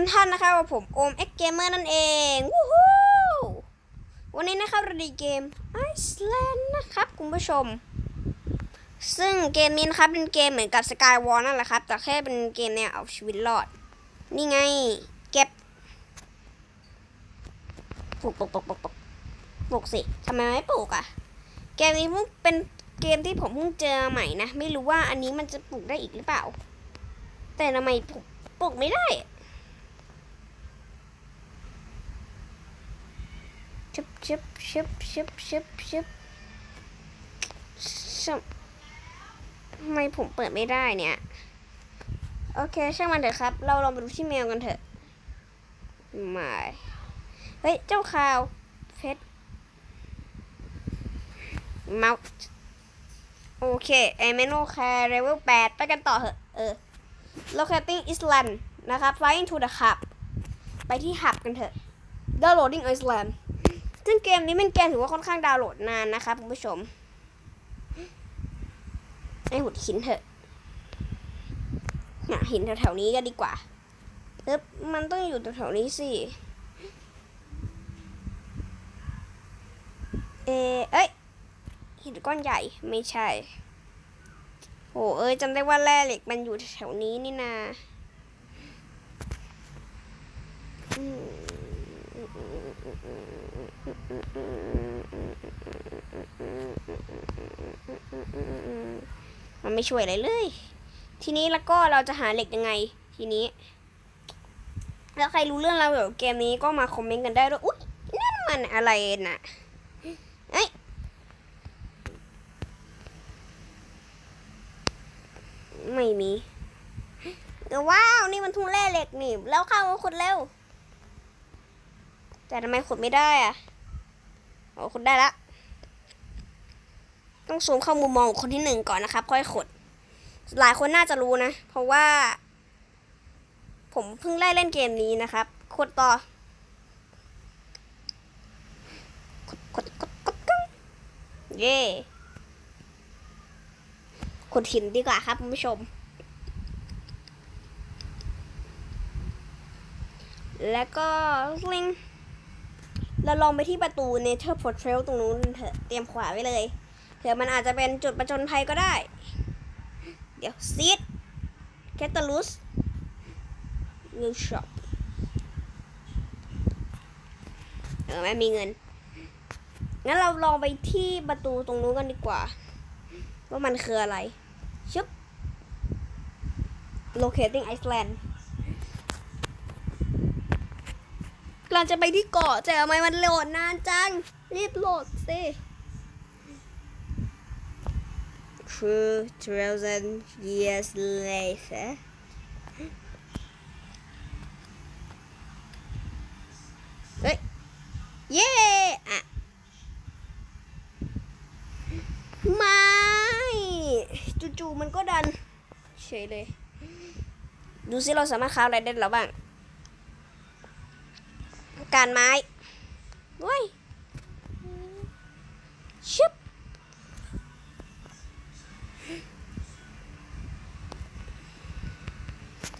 ทุกท่านนะครับว่าผมโอมเอ็กเกมเมอร์นั่นเองวู้ฮู้วันนี้นะครับเราดีเกมไอซ์แลนด์นะครับคุณผู้ชม ซึ่งเกมนี้นะครับเป็นเกมเหมือนกับสกายวอลนั่นแหละครับ แต่แค่เป็นเกมแนวเอาชีวิตรอด นี่ไง เก็บปลูกปลูกปลูกปลูกปลูกปลูกสิทำไมไม่ปลูกอะ เกมนี้เพิ่งเป็นเกมที่ผมเพิ่งเจอใหม่นะ ไม่รู้ว่าอันนี้มันจะปลูกได้อีกหรือเปล่า แต่ทำไมปลูกปลูกไม่ได้อะ ชึบชึบชึบชึบชึบชึบชึบทำไมผมเปิดไม่ได้เนี่ย โอเค ช่างมันเถอะครับ เราลองไปดูที่เมลกันเถอะไม่เฮ้ย เจ้าข่าวเพชรเมาส์โอเค ไอเมนูแคร์เลเวล8ไปกันต่อเถอะ เออ locating Island นะครับ flying to the hub ไปที่หับกันเถอะ downloading Island ซึ่งเกมนี้เป็นเกมถือว่าค่อนข้างดาวน์โหลดนานนะครับคุณผู้ชมไอหุดหินเถอะน่ะหินแถวๆนี้ก็ดีกว่าเอ๊บมันต้องอยู่แถวๆนี้สิเอเอ้ยหินก้อนใหญ่ไม่ใช่โหเอ้ยจำได้ว่าแร่เหล็กมันอยู่แถวนี้นี่นาอืม มันไม่ช่วยอะไรเลย ทีนี้แล้วก็เราจะหาเหล็กยังไง ทีนี้ แล้วใครรู้เรื่องเราเกี่ยวกับเกมนี้ก็มาคอมเมนต์กันได้ด้วยอุ๊ยนั่นมันอะไรน่ะเอ้ยไม่มีว้าวนี่มันทุ่งแร่เหล็กนี่แล้วเข้ามาขุดเร็ว แต่ทำไมขุดไม่ได้อะ โอ้ขุดได้ละต้องซูมเข้ามุมมองของคนที่หนึ่งก่อนนะครับ ค่อยขุด หลายคนน่าจะรู้นะ เพราะว่า ผมเพิ่งไล่เล่นเกมนี้นะครับขุดต่อขุดขุดขุดขุดขุดเย่ขุดหินดีกว่าครับคุณผู้ชม แล้วก็ลิง เราลองไปที่ประตู Nether Portal ตรงนู้นเถอะเตรียมขวาไว้เลยเผื่อมันอาจจะเป็นจุดประจนภัยก็ได้ เดี๋ยวซีดแคตตาลูสวิลช็อปเออไม่มีเงิน งั้นเราลองไปที่ประตูตรงนู้นกันดีกว่า ว่ามันคืออะไร ชึบ locating Iceland กำลังจะไปที่เกาะแต่ทำไมมันโหลดนานจัง รีบโหลดสิ Two thousand years later เฮ้ย เย้อะไม่จู่ๆมันก็ดัน เฉยเลย ดูซิเราสามารถค้าอะไรได้แล้วบ้าง การไม้ว้ยชึบ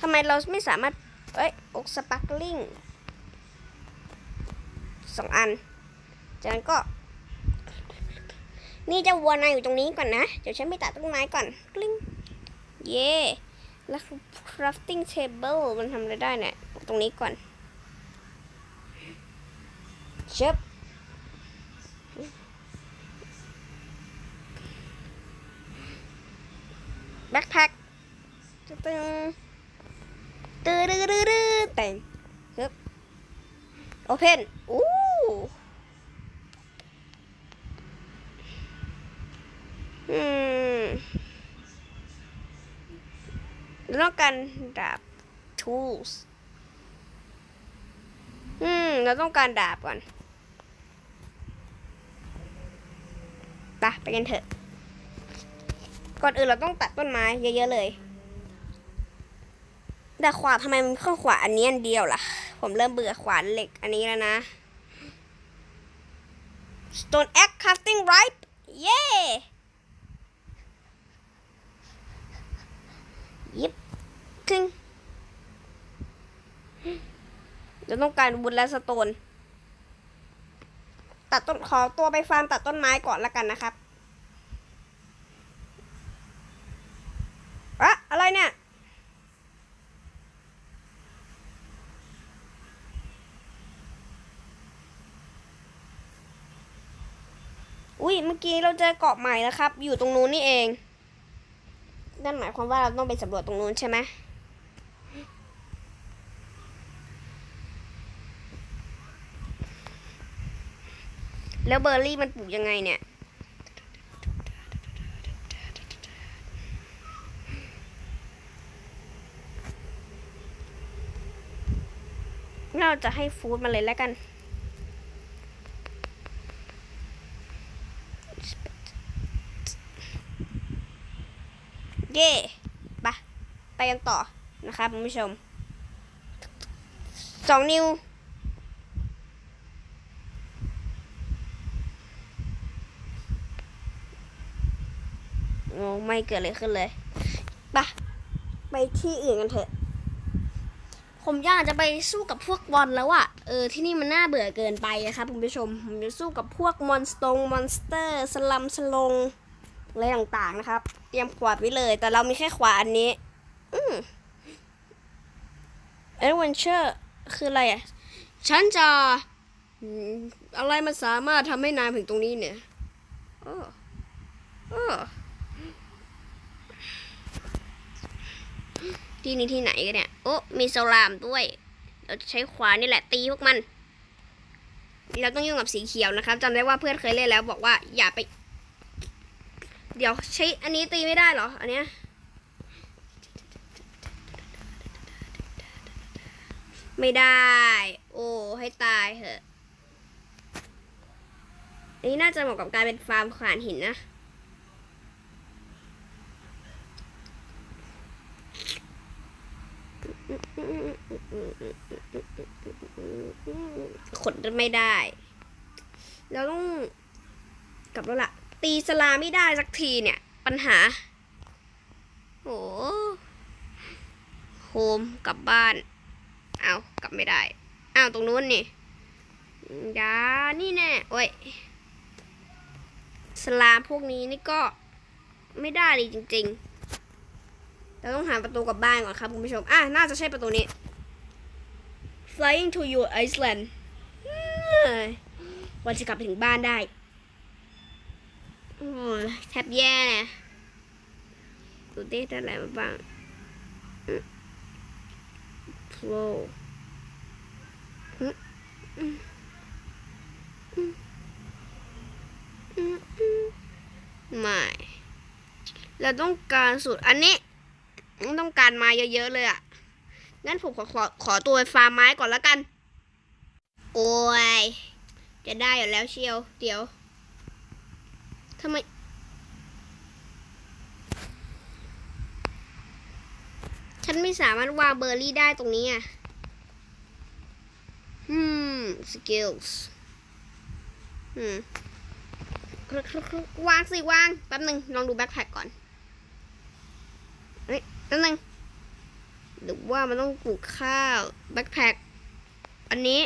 ทำไมเราไม่สามารถ เอ้ย อกสปักลิงสองอัน จากนั้นก็ นี่เจะวัวนายอยู่ตรงนี้ก่อนนะ เดี๋ยวฉันไปตัดต้นไม้ก่อน กลิ้ง เย่แล้ว crafting table มันทำอะไรได้เนี่ย ตรงนี้ก่อน ชึบแบ็คแพ็คตึงตึงตื้อดื้อดื้อดื้อแต่งฮึบโอเพนอู้อืมเราต้องการดาบ tools อืม เราต้องการดาบก่อน ไปไปกันเถอะ ก่อนอื่นเราต้องตัดต้นไม้เยอะๆเลย แต่ขวานทำไมมันเครื่อขวานอันนี้อันเดียวล่ะ ผมเริ่มเบื่อขวานเหล็กอันนี้แล้วนะ Stone Axe Crafting Ripe เย้ยิบคึงเราต้องการบุญและสโตน ตัดต้นขอตัวไปฟาร์มตัดต้นไม้ก่อนละกันนะครับอะอะไรเนี่ยอุ้ยเมื่อกี้เราเจอเกาะใหม่แล้วครับ อยู่ตรงนู้นนี่เอง นั่นหมายความว่าเราต้องไปสำรวจตรงนู้นใช่ไหม แล้วเบอร์รี่มันปลูกยังไงเนี่ย เราจะให้ฟู้ดมาเลยแล้วกัน เย่ไปะไปกันต่อนะครับคุณผู้ชมสองนิ้ว ไม่เกิดอะไรขึ้นเลยไปะไปที่อื่นกันเถอะ ผมอยากจะไปสู้กับพวกบอลแล้วอะเออที่นี่มันน่าเบื่อเกินไปอะครับคุณผู้ชม ผมจะสู้กับพวกมอนสตงมอนสเตอร์สลัมสลงอะไรต่างๆนะครับ เตรียมขวาดไว้เลย แต่เรามีแค่ขวาอันนี้ อืมเอเวนเชอร์คืออะไรอะฉันจะอะไรมันสามารถทำให้นายถึงตรงนี้เนี่ยโอ้โอ้ ที่นี่ที่ไหนกันเนี่ย โอ้ มีโซลามด้วย เราจะใช้ขวานนี่แหละตีพวกมัน เราต้องยุ่งกับสีเขียวนะครับจำได้ว่าเพื่อนเคยเล่นแล้วบอกว่าอย่าไป เดี๋ยวใช้อันนี้ตีไม่ได้เหรอ อันเนี้ย ไม่ได้ โอ้ ให้ตายเถอะ อันนี้น่าจะเหมาะกับการเป็นฟาร์มขวานหินนะ ขดไม่ได้ เราต้องกลับแล้วล่ะ ตีสลาไม่ได้สักทีเนี่ย ปัญหาโอ้โฮมกลับบ้าน เอากลับไม่ได้ อ้าว ตรงนู้นนี่ยานี่แน่โอ้ย สลามพวกนี้นี่ก็ไม่ได้เลยจริง ๆ เราต้องหาประตูกลับบ้านก่อนครับคุณผู้ชม อะ น่าจะใช่ประตูนี้ Flying to your Iceland วันจะกลับถึงบ้านได้โอ้แทบแย่เลยดูดิได้อะไรมาบ้างอืม Flow ไม่ เราต้องการสูตรอันนี้ ต้องการมาเยอะๆเลยอะ งั้นผมขอขอขอตัวไปฟาร์มไม้ก่อนล้วกัน โอ้ย จะได้อยู่แล้วเชียว เดี๋ยวทำไม ฉันไม่สามารถวางเบอร์รี่ได้ตรงนี้อะ อืม skills อืมครึกครึกครึกวางสิวาง แป๊บหนึ่งลองดูแบ็คแพ็คก่อนเฮ้ยแป๊บหนึ่ง หรือว่ามันต้องปลูกข้าว แบ็คแพคอันนี้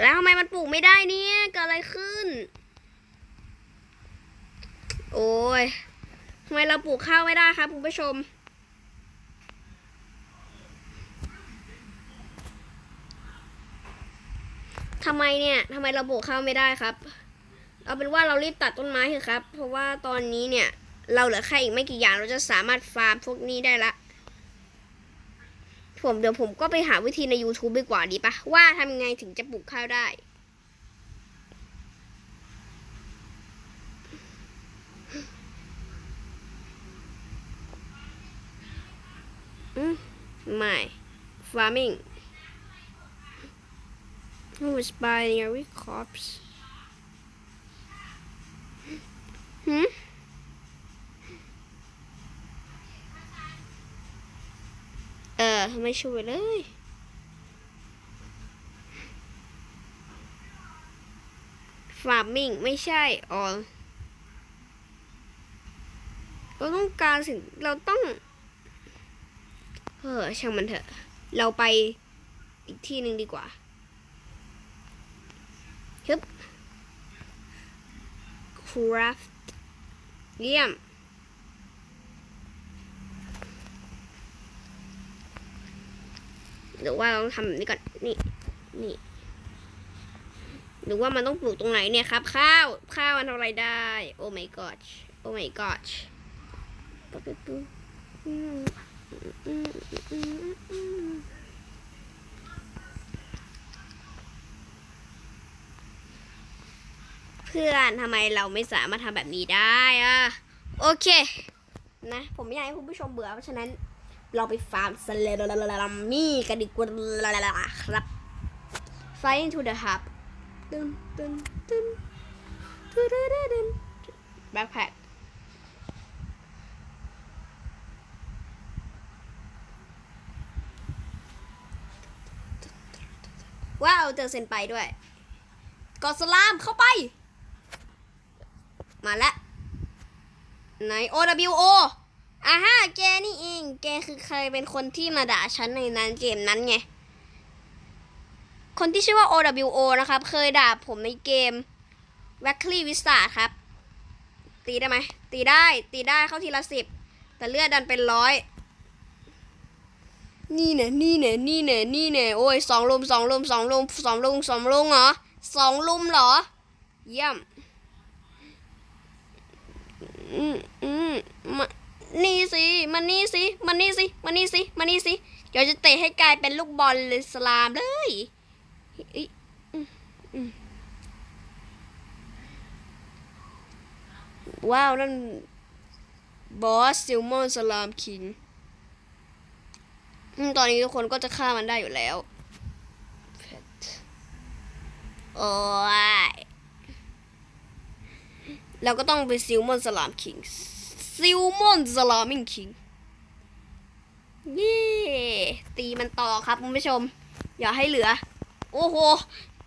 แล้วทำไมมันปลูกไม่ได้เนี่ยเกิดอะไรขึ้น โอ้ยทำไมเราปลูกข้าวไม่ได้ครับคุณผู้ชม ทำไมเนี่ยทำไมเราปลูกข้าวไม่ได้ครับ เอาเป็นว่าเรารีบตัดต้นไม้เถอะครับ เพราะว่าตอนนี้เนี่ย เราเหลือแค่อีกไม่กี่อย่างเราจะสามารถฟาร์มพวกนี้ได้ละ ผมเดี๋ยวผมก็ไปหาวิธีใน YouTube ดีกว่าดีปะว่าทำยังไงถึงจะปลูกข้าวได้ไม่ farming who is buying every corpse หืม เออ ไม่ช่วยเลย farming ไม่ใช่อ๋อเราต้องการสิ่งเราต้อง เออช่างมันเถอะ เราไปอีกที่หนึ่งดีกว่าฮึบ craft เยี่ยม หรือว่าเราต้องทำแบบนี้ก่อน นี่ นี่ หรือว่ามันต้องปลูกตรงไหนเนี่ยครับ ข้าว ข้าวมันทำอะไรได้ โอ้ my god โอ้ my god เพื่อนทำไมเราไม่สามารถทำแบบนี้ได้อะโอเค นะ ผมไม่อยากให้คุณผู้ชมเบื่อเพราะฉะนั้น เราไปฟาร์มสเลลัมมี่กันดีกว่าครับ Flying to the hub ตึ้นตึ้นตึ้นตึ้นตึนตึน backpack ว้าวเจอเซนไปด้วยกอสลามเข้าไป มาแล้วไหน OWO อ่าฮะแกนี่เอง แกคือใครเป็นคนที่มาด่าฉันในนั้นเกมนั้นไง คนที่ชื่อว่า OWO นะครับ เคยด่าผมในเกม w a c k l y w i z a r d ครับ ตีได้ไหม ตีได้ ตีได้เข้าทีละสิบ แต่เลือดดันเป็นร้อย นี่เนี่ยนี่เนี่ยนี่เนี่ยนี่เนี่ยโอ้ยสองลุมสองลุมสองลุมสองลุมสองลุมเหรอสองลุมเหรอ เยี่ยม อืมอืมมา นี่สิมานี่สิมานี่สิมานี่สิมานี่สิเดี๋ยวจะเตะให้กลายเป็นลูกบอลเลยสลามเลยว้าวนั่นบอสซิลมอนสลามคิงตอนนี้ทุกคนก็จะฆ่ามันได้อยู่แล้วโอ้ยเราก็ต้องไปซิลมอนสลามคิง ซิลมอนสลามิงคิงเย้ตีมันต่อครับคุณผู้ชม อย่าให้เหลือ โอ้โห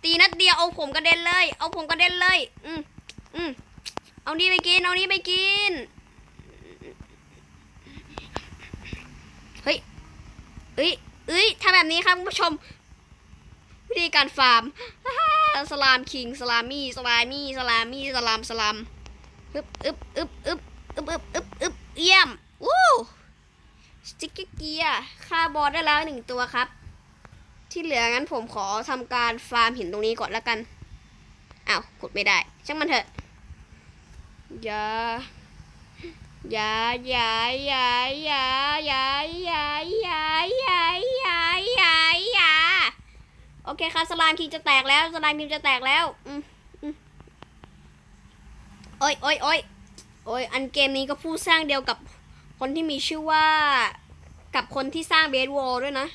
ตีนัดเดียวเอาผมกระเด็นเลย เอาผมกระเด็นเลย อืมอืมเอานี่ไปกิน เอานี่ไปกิน เฮ้ยเอ้ยเอ้ยทำแบบนี้ครับคุณผู้ชม วิธีการฟาร์มสลามคิง สลามี่ สลามี่ สลามี่ สลาม สลามอึบอึบอึบอึบ อึบอึบอึบอึบเยี่ยมวู้สติ๊กเกอร์เกียร์ฆ่าบอสได้แล้วหนึ่งตัวครับ ที่เหลืองั้นผมขอทำการฟาร์มหินตรงนี้ก่อนแล้วกันอ้าวขุดไม่ได้ ช่างมันเถอะอย่าอย่าอย่าอย่าอย่าอย่าอย่าอย่าอย่าอย่าอย่าอย่าโอเคครับสลามคิงจะแตกแล้วสลามคิงจะแตกแล้วอืมอืมโอ้ยโอ้ยโอ้ย อ้ยอันเกมนี้ก็ผู้สร้างเดียวกับคนที่มีชื่อว่ากับคนที่สร้างเบสวอลด้วยนะ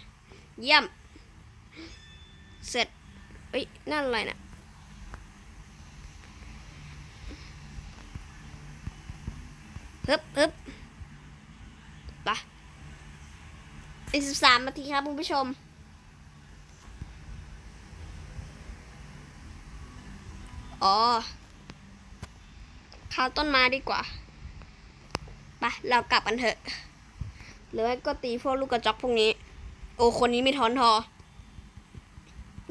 เยี่ยม เสร็จเอ้ยนั่นอะไรนะฮึบฮึบไปอีกสิบสามนาทีครับคุณผู้ชม อ๋อ ข้าวต้นไม้ดีกว่าไปเรากลับกันเถอะหรือไม่ก็ตีพวกลูกกระจอกพวกนี้ โอ้คนนี้ไม่ถอนทอ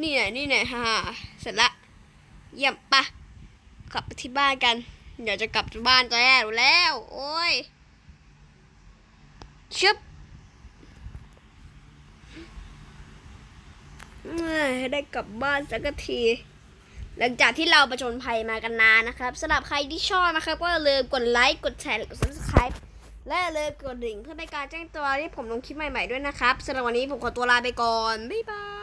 นี่ไหนนี่ไหนฮ่าเสร็จละเยี่ยมปะกลับไปที่บ้านกันเดี๋ยวจะกลับบ้านจะแย่อยู่แล้ว โอ้ยชึบเอ้ยได้กลับบ้านสักที หลังจากที่เราประชนภัยมากันนานนะครับสำหรับใครที่ชอบนะครับ ก็อย่าลืมกดไลค์กดแชร์และกด subscribe และอย่าลืมกดดิ่งเพื่อเป็นการแจ้งเตือนที่ผมลงคลิปใหม่ๆด้วยนะครับสำหรับวันนี้ผมขอตัวลาไปก่อนบ๊ายบาย